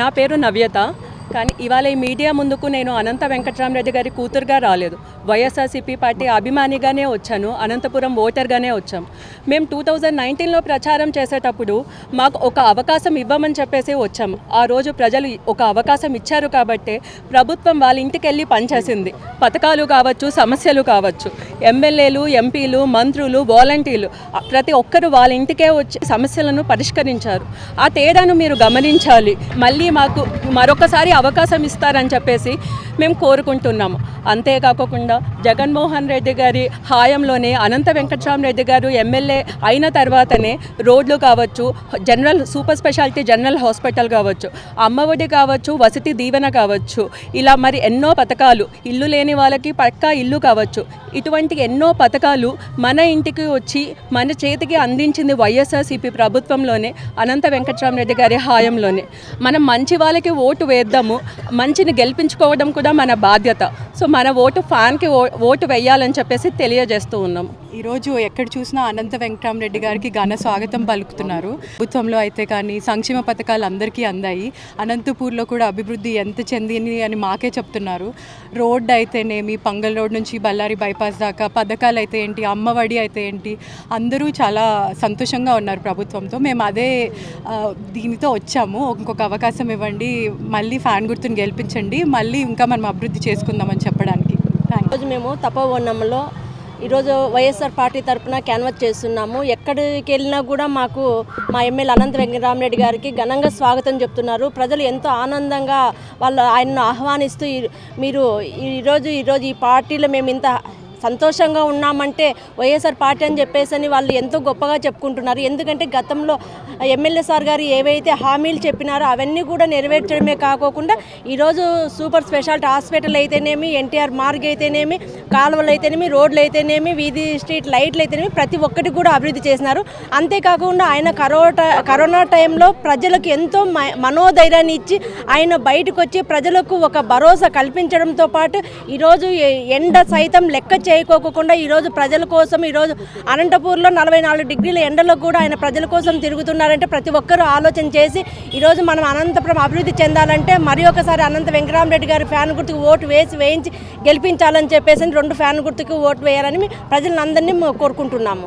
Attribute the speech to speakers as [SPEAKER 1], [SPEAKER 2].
[SPEAKER 1] నా పేరు నవ్యత. కానీ ఇవాళ ఈ మీడియా ముందుకు నేను అనంత వెంకటరామరెడ్డి గారి కూతురుగా రాలేదు. వైఎస్ఆర్సీపీ పార్టీ అభిమానిగానే వచ్చాను అనంతపురం ఓటర్గానే వచ్చాం. మేము టూ థౌజండ్ నైన్టీన్లో ప్రచారం చేసేటప్పుడు మాకు ఒక అవకాశం ఇవ్వమని చెప్పేసి వచ్చాం. ఆ రోజు ప్రజలు ఒక అవకాశం ఇచ్చారు కాబట్టే ప్రభుత్వం వాళ్ళ ఇంటికి వెళ్ళి పనిచేసింది. పథకాలు కావచ్చు సమస్యలు కావచ్చు ఎమ్మెల్యేలు ఎంపీలు మంత్రులు వాలంటీర్లు ప్రతి ఒక్కరు వాళ్ళ ఇంటికే వచ్చి సమస్యలను పరిష్కరించారు. ఆ తేడాను మీరు గమనించాలి. మళ్ళీ మాకు మరొకసారి అవకాశం ఇస్తారని చెప్పేసి మేము కోరుకుంటున్నాము. అంతేకాకుండా జగన్మోహన్ రెడ్డి గారి హాయంలోనే అనంత వెంకటరామరెడ్డి గారు ఎమ్మెల్యే అయిన తర్వాతనే రోడ్లు కావచ్చు general super speciality general hospital కావచ్చు అమ్మఒడి కావచ్చు వసతి దీవెన కావచ్చు ఇలా మరి ఎన్నో పథకాలు ఇల్లు లేని వాళ్ళకి పక్కా ఇల్లు కావచ్చు ఇటువంటి ఎన్నో పథకాలు మన ఇంటికి వచ్చి మన చేతికి అందించింది వైఎస్ఆర్సీపీ ప్రభుత్వంలోనే అనంత వెంకటరామరెడ్డి గారి హాయంలోనే. మనం మంచి వాళ్ళకి ఓటు వేద్దాము మంచిని గెలిపించుకోవడం కూడా మన బాధ్యత. సో మన ఓటు ఫ్యాన్కి ఓటు వేయాలని చెప్పేసి తెలియజేస్తూ ఉన్నాము
[SPEAKER 2] ఈరోజు ఎక్కడ చూసినా అనంత వెంకటరామరెడ్డి గారికి ఘన స్వాగతం పలుకుతున్నారు. ప్రభుత్వంలో అయితే కానీ సంక్షేమ పథకాలు అందరికీ అందాయి. అనంతపూర్లో కూడా అభివృద్ధి ఎంత చెందింది అని మాకే చెప్తున్నారు. రోడ్ అయితేనేమి పంగల్ రోడ్ నుంచి బళ్ళారి బైపాస్ దాకా పథకాలు అయితే ఏంటి అమ్మఒడి అయితే ఏంటి అందరూ చాలా సంతోషంగా ఉన్నారు ప్రభుత్వంతో. మేము అదే దీనితో వచ్చాము. ఇంకొక అవకాశం ఇవ్వండి. మళ్ళీ ఫ్యాన్ గుర్తుని గెలిపించండి మళ్ళీ ఇంకా మనం అభివృద్ధి చేసుకుందామని చెప్పడానికి.
[SPEAKER 3] ఈరోజు మేము తపోవనంలో ఈరోజు వైఎస్ఆర్ పార్టీ తరఫున క్యాన్వస్ చేస్తున్నాము. ఎక్కడికి వెళ్ళినా కూడా మాకు మా ఎమ్మెల్యే అనంత వెంకటరామరెడ్డి గారికి ఘనంగా స్వాగతం చెప్తున్నారు. ప్రజలు ఎంతో ఆనందంగా వాళ్ళు ఆయనను ఆహ్వానిస్తూ ఈ- మీరు ఈరోజు ఈరోజు ఈ పార్టీలో మేము ఇంత సంతోషంగా ఉన్నామంటే వైఎస్ఆర్ పార్టీ అని చెప్పేసి అని వాళ్ళు ఎంతో గొప్పగా చెప్పుకుంటున్నారు. ఎందుకంటే గతంలో ఎమ్మెల్యే సార్ గారు ఏవైతే హామీలు చెప్పినారో అవన్నీ కూడా నెరవేర్చడమే కాకోకుండా ఈరోజు సూపర్ స్పెషాలిటీ హాస్పిటల్ అయితేనేమి ఎన్టీఆర్ మార్గ్ అయితేనేమి కాలువలు అయితేనేమి రోడ్లు అయితేనేమి వీధి స్ట్రీట్ లైట్లు అయితేనేమి ప్రతి ఒక్కటి కూడా అభివృద్ధి చేసినారు. అంతేకాకుండా ఆయన కరోనా కరోనా టైంలో ప్రజలకు ఎంతో మ- మనోధైర్యాన్ని ఇచ్చి ఆయన బయటకు వచ్చి ప్రజలకు ఒక భరోసా కల్పించడంతో పాటు ఈరోజు ఎండ సైతం లెక్క చేయకోకుండా ఈరోజు ప్రజల కోసం ఈరోజు అనంతపూర్లో నలభై నాలుగు డిగ్రీల ఎండలో కూడా ఆయన ప్రజల కోసం తిరుగుతున్నారంటే ప్రతి ఒక్కరూ ఆలోచన చేసి ఈరోజు మనం అనంతపురం అభివృద్ధి చెందాలంటే మరి ఒకసారి అనంత వెంకరామరెడ్డి గారి ఫ్యాన్ గుర్తుకు ఓటు వేసి వేయించి గెలిపించాలని చెప్పేసి రెండు ఫ్యాన్ గుర్తుకు ఓటు వేయాలని ప్రజలందరినీ కోరుకుంటున్నాము.